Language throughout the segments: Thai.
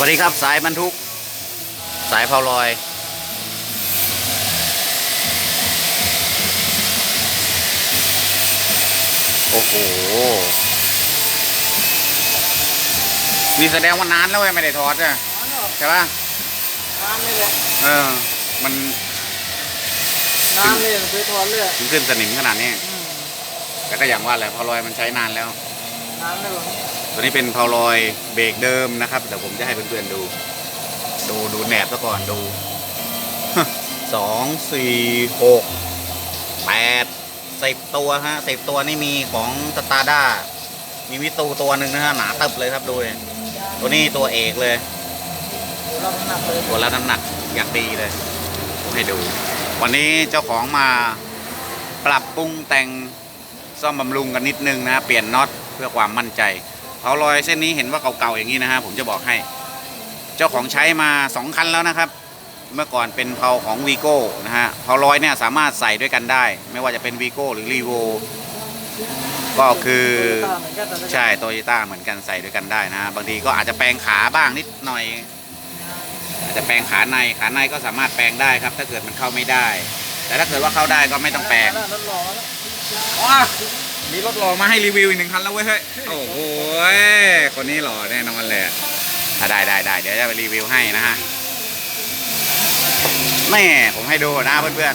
วัสดีครับสายบรรทุก สายเผาลอย โอ้โห นี่แสดงว่านานแล้วเว้ยไม่ได้ถอดอะใช่ปะน้ำนี่แหละเออ มันน้ำนี่ซื้อทอนเลยถึงขึ้นสนิมขนาดนี้อืมแต่ก็อย่างว่าแหละเผาลอยมันใช้นานแล้วน้ำนี่แบบนี้ ตัวนี้เป็นเผาลอยเบรกเดิมนะครับเดี๋ยวผมจะให้เพื่อนๆดู ดูดูแหนบซะก่อนดูสองสี่หกแปดสิบตัวฮะสิบตัวนี่มีของสตาร์ด้ามีวิตูตัวหนึ่งนะฮะหนาตึบเลยครับดูดิตัวนี้ตัวเอกเลยรับน้ำหนักเลยตัวละน้ำหนักอย่างดีเลยผมให้ดู วันนี้เจ้าของมาปรับปรุงแต่งซ่อมบำรุงกันนิดนึงนะ เปลี่ยนน็อตเพื่อความมั่นใจ เผาลอยเส้นนี้เห็นว่าเก่าๆอย่างนี้นะฮะผมจะบอกให้ เจ้าของใช้มาสองคันแล้วนะครับ เมื่อก่อนเป็นเผาของวีโก้นะฮะเผาลอยเนี่ยสามารถใส่ด้วยกันได้ ไม่ว่าจะเป็นวีโก้หรือรีโวก็คือใช่โตโยต้าเหมือนกันใส่ด้วยกันได้นะบางทีก็อาจจะแปลงขาบ้างนิดหน่อย อาจจะแปลงขาในขาในก็สามารถแปลงได้ครับ ถ้าเกิดมันเข้าไม่ได้ แต่ถ้าเกิดว่าเข้าได้ก็ไม่ต้องแปลง ว้ามีรถหล่อมาให้รีวิวอีกหนึ่งคันแล้วเว้ยเฮ้ยโอ้โหคนนี้หล่อแน่นอนเลยอะได้ได้ได้เดี๋ยวจะไปรีวิวให้นะฮะแม่ผมให้ดูนะเพื่อน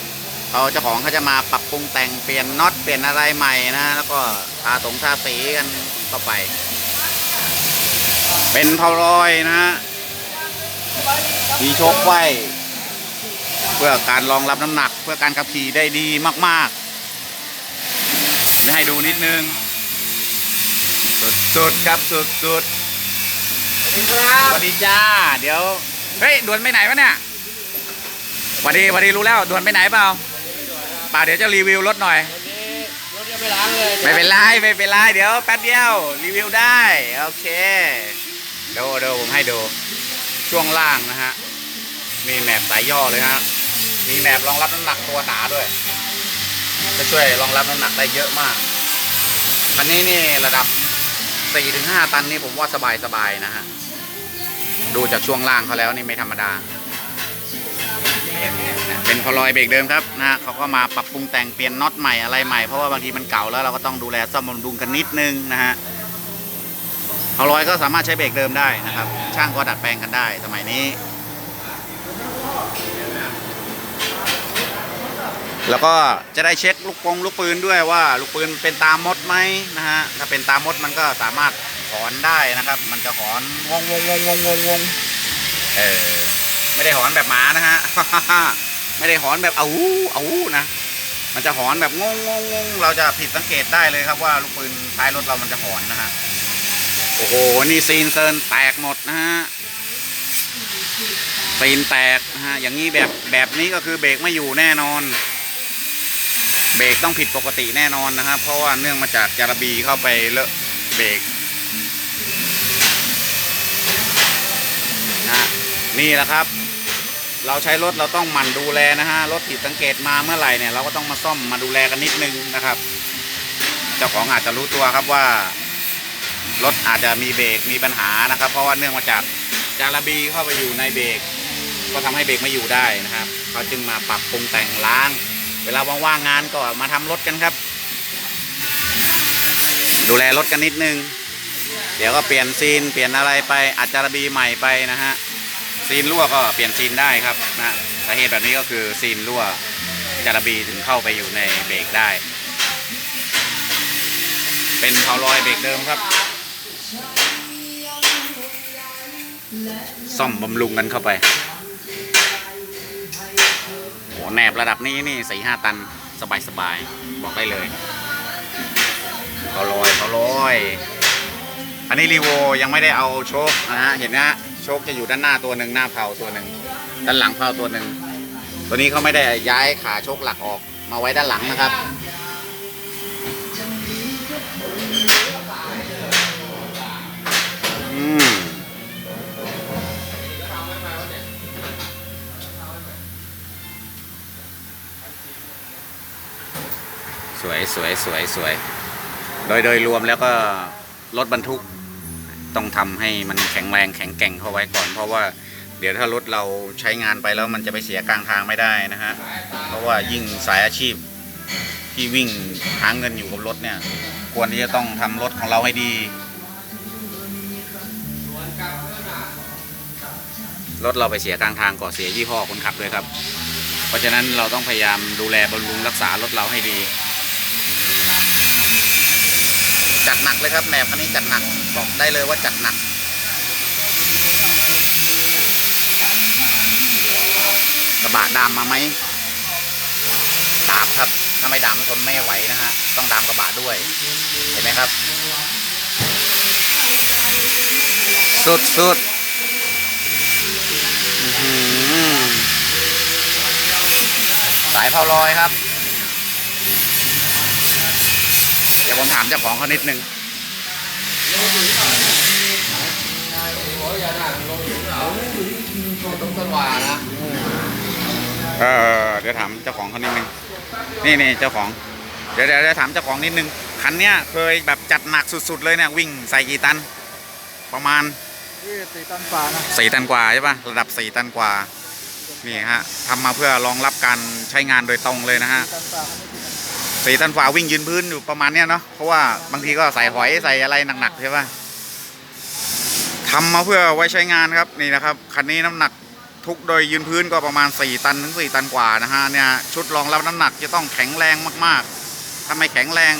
ๆเขาเจ้าของเขาจะมาปรับปรุงแต่งเปลี่ยนน็อตเปลี่ยนอะไรใหม่นะ แล้วก็ทาตรงทาสีกันต่อไป เป็นเผาลอยนะฮะมีโชคไว้ เพื่อการรองรับน้ำหนัก เพื่อการขับขี่ได้ดีมากๆ ได้ให้ดูนิดนึง สุดๆครับสุดสวัสดีครัๆสบวัสดีจ้า เดี๋ยว เฮ้ยด่วนไปไหนวะเนี่ยสวัสดีสวัสดีรู้แล้วด่วนไปไหนเปล่าป่าเดี๋ยวจะรีวิวรถหน่อยวันนี้รถจะไปล้างเลยไม่เป็นไรไม่เป็นไรเดี๋ยวแป๊บเดียวรีวิวได้โอเคดูดูผมให้ดูช่วงล่างนะฮะมีแมปสายย่อเลยฮะมีแมปรองรับน้ำหนักตัวหนาด้วย จะช่วยรองรับน้ำหนักได้เยอะมาก คันนี้นี่ระดับ 4-5 ตันนี่ผมว่าสบายสบายๆนะฮะ ดูจากช่วงล่างเขาแล้วนี่ไม่ธรรมดา เป็นพลอยเบรกเดิมครับนะฮะเขาก็มาปรับปรุงแต่งเปลี่ยนน็อตใหม่อะไรใหม่เพราะว่าบางทีมันเก่าแล้วเราก็ต้องดูแลซ่อมบำรุงกันนิดนึงนะฮะพลอยก็สามารถใช้เบรกเดิมได้นะครับ ช่างก็ดัดแปลงกันได้ สมัยนี้ แล้วก็จะได้เช็คลูกปงลูกปืนด้วยว่า ลูกปืนเป็นตามมดไหมนะฮะถ้าเป็นตามมดมันก็สามารถถอนได้นะครับ มันจะถอนวงวงวงวงวงวงเออไม่ได้หอนแบบหมานะฮะไม่ได้หอนแบบเอาูเอาูนะมันจะหอนแบบงงงงงงเราจะผิดสังเกตได้เลยครับว่าลูกปืนท้ายรถเรามันจะหอนนะฮะโอ้โหนี่ซีนเซินแตกหมดนะฮะซีนแตกนะฮะอย่างนี้แบบแบบนี้ก็คือเบรกไม่อยู่แน่นอน เบรกต้องผิดปกติแน่นอนนะครับ เพราะว่าเนื่องมาจากจาระบีเข้าไปเลอะเบรกนะนี่แหละครับ เราใช้รถเราต้องหมั่นดูแลนะฮะรถผิดสังเกตมาเมื่อไหร่เนี่ยเราก็ต้องมาซ่อมมาดูแลกันนิดนึงนะครับ เจ้าของอาจจะรู้ตัวครับว่ารถอาจจะมีเบรกมีปัญหานะครับ เพราะว่าเนื่องมาจากจาระบีเข้าไปอยู่ในเบรกก็ทำให้เบรกไม่อยู่ได้นะครับเขาจึงมาปรับปรุงแต่งล้าง เวลาว่างๆงานก็มาทำรถกันครับ ดูแลรถกันนิดนึง เดี๋ยวก็เปลี่ยนซีนเปลี่ยนอะไรไปอาจจาระบีใหม่ไปนะฮะซีนรั่วก็เปลี่ยนซีนได้ครับนะสาเหตุแบบนี้ก็คือซีนรั่วจาระบีถึงเข้าไปอยู่ในเบรกได้ เป็นเผาลอยเบรกเดิมครับ ซ่อมบำรุงกันเข้าไป แหนบระดับนี้นี่สี่ห้าตันสบายสบายๆบอกได้เลยเขาลอยเขาลอย อันนี้รีโวยังไม่ได้เอาโชคนะฮะเห็นนะฮะโชคจะอยู่ด้านหน้าตัวหนึ่งหน้าเผาตัวหนึ่งด้านหลังเผาตัวหนึ่งตัวนี้เขาไม่ได้ย้ายขาโชคหลักออกมาไว้ด้านหลังนะครับอืม วยสวยสวยสวย โดยโดยรวมแล้วก็รถบรรทุกต้องทำให้มันแข็งแรงแข็งแกร่งเข้าไว้ก่อน เพราะว่าเดี๋ยวถ้ารถเราใช้งานไปแล้วมันจะไปเสียกลางทางไม่ได้นะฮะ เพราะว่ายิ่งสายอาชีพที่วิ่งหาเงินอยู่กับรถเนี่ย ควรที่จะต้องทำรถของเราให้ดี รถเราไปเสียกลางทางก่อเสียยี่ห้อคนขับด้วยครับ เพราะฉะนั้นเราต้องพยายามดูแลบำรุงรักษารถเราให้ดี หนักเลยครับแหนบคันนี้จัดหนักบอกได้เลยว่าจัดหนักกระบะดำมาไหมดามครับถ้าไม่ดามทนไม่ไหวนะฮะต้องดามกระบะด้วย เห็นไหมครับ สุดสุดสายเผาลอยครับ เดี๋ยวผมถามเจ้าของเขานิดนึง เออเดี๋ยวถามเจ้าของเขานิดนึงนี่นี่เจ้าของ เดี๋ยวเดี๋ยวเดี๋ยวถามเจ้าของนิดนึงคันเนี้ยเคยแบบจัดหนักสุดๆเลยเนี่ยวิ่งใส่กี่ตัน ประมาณที่ตีตันฝ่านะสี่ตันกว่าใช่ปะระดับสี่ตันกว่านี่ฮะทำมาเพื่อรองรับการใช้งานโดยตรงเลยนะฮะตันฝ่า สี่ตันกว่าวิ่งยืนพื้นอยู่ประมาณเนี้ยเนาะเพราะว่าบางทีก็ใส่หอยใส่อะไรหนักๆใช่ปะทำมาเพื่อไว้ใช้งานครับนี่นะครับคันนี้น้ำหนักทุกโดยยืนพื้นก็ประมาณ 4 ตันถึง 4 ตันกว่านะฮะเนี่ยชุดรองรับน้ำหนักจะต้องแข็งแรงมากๆถ้าไม่แข็งแรง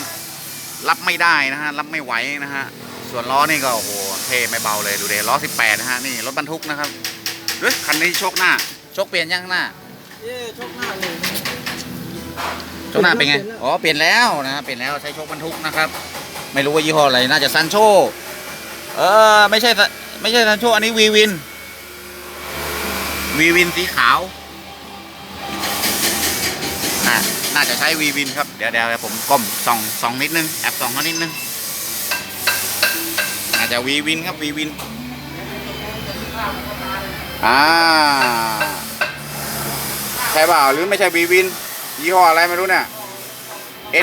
รับไม่ได้นะฮะรับไม่ไหวนะฮะส่วนล้อนี่ก็โอ้โหเท่ไม่เบาเลยดูเดล้อ 18 นะฮะนี่รถบรรทุกนะครับเฮ้ยคันนี้โชคหน้าโชคเปลี่ยนยังหน้าเอ๊ะชกหน้าเลย โชคหน้าเป็นไง อ๋อ เปลี่ยนแล้วนะเปลี่ยนแล้วใช้โชคบรรทุกนะครับ ไม่รู้ว่ายี่ห้ออะไร น่าจะซันโชเออ ไม่ใช่ ไม่ใช่ซันโชอันนี้วีวิน วีวินสีขาวอะน่าจะใช้วีวินครับ เดี๋ยวเดี๋ยวผมก้มส่องส่องนิดนึง แอบส่องเขานิดนึงน่าจะวีวินครับวีวิน อ่า ใช่เปล่าหรือไม่ใช่วีวิน ยี่ห้ออะไรไม่รู้เนี่ย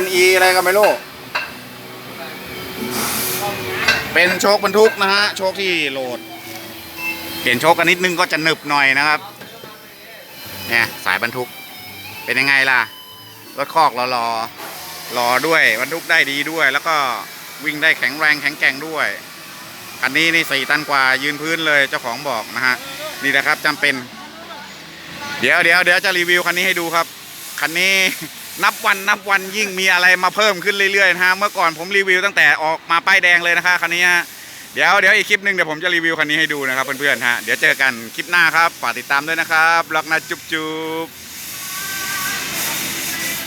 NE อะไรก็ไม่รู้ เป็นโชคบรรทุกนะฮะ โชคที่โหลด เปลี่ยนโชคกันนิดนึงก็จะหนึบหน่อยนะครับ เนี่ยสายบรรทุก เป็นยังไงล่ะ รถคอกรอรอรอด้วยบรรทุกได้ดีด้วย แล้วก็วิ่งได้แข็งแรงแข็งแกร่งด้วย อันนี้นี่สี่ตันกว่ายืนพื้นเลยเจ้าของบอกนะฮะ นี่นะครับจำเป็น เดี๋ยวเดี๋ยวเดี๋ยวจะรีวิวคันนี้ให้ดูครับ คันนี้นับวันนับวันยิ่งมีอะไรมาเพิ่มขึ้นเรื่อยๆนะฮะเมื่อก่อนผมรีวิวตั้งแต่ออกมาป้ายแดงเลยนะคะคันนี้ฮะเดี๋ยวเดี๋ยวอีกคลิปหนึ่งเดี๋ยวผมจะรีวิวคันนี้ให้ดูนะครับเพื่อนๆฮะเดี๋ยวเจอกันคลิปหน้าครับฝากติดตามด้วยนะครับรักนะจุ๊บจุ๊บ